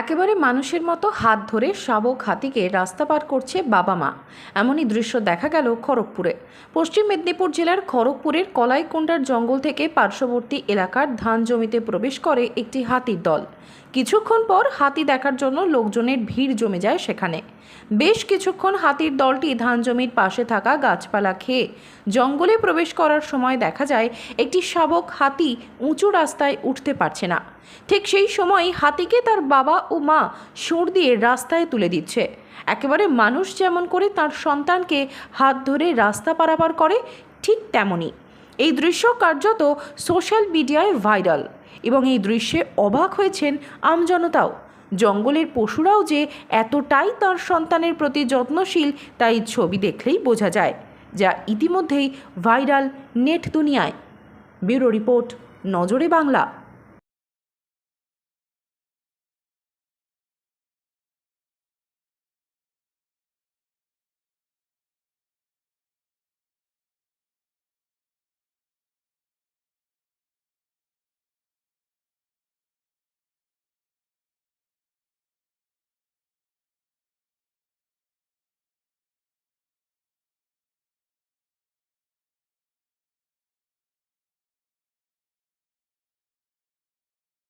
একেবারে মানুষের মতো হাত ধরে শাবক হাতিকে রাস্তা পার করছে বাবা মা। এমনই দৃশ্য দেখা গেল খড়গপুরে। পশ্চিম মেদিনীপুর জেলার খড়গপুরের কলাইকুণ্ডার জঙ্গল থেকে পার্শ্ববর্তী এলাকার ধান জমিতে প্রবেশ করে একটি হাতির দল। কিছুক্ষণ পর হাতি দেখার জন্য লোকজনের ভিড় জমে যায় সেখানে। বেশ কিছুক্ষণ হাতির দলটি ধান জমির পাশে থাকা গাছপালা খেয়ে জঙ্গলে প্রবেশ করার সময় দেখা যায়, একটি শাবক হাতি উঁচু রাস্তায় উঠতে পারছে না। ঠিক সেই সময় হাতিকে তার বাবা ও মা সুর দিয়ে রাস্তায় তুলে দিচ্ছে। একেবারে মানুষ যেমন করে তার সন্তানকে হাত ধরে রাস্তা পারাপার করে, ঠিক তেমনই। এই দৃশ্য কার্যত সোশ্যাল মিডিয়ায় ভাইরাল। এবং এই দৃশ্যে অবাক হয়েছেন আমজনতাও। জঙ্গলের পশুরাও যে এতটাই তার সন্তানের প্রতি যত্নশীল, তাই ছবি দেখলেই বোঝা যায়, যা ইতিমধ্যেই ভাইরাল নেট দুনিয়ায়। ব্যুরো রিপোর্ট, নজরে বাংলা।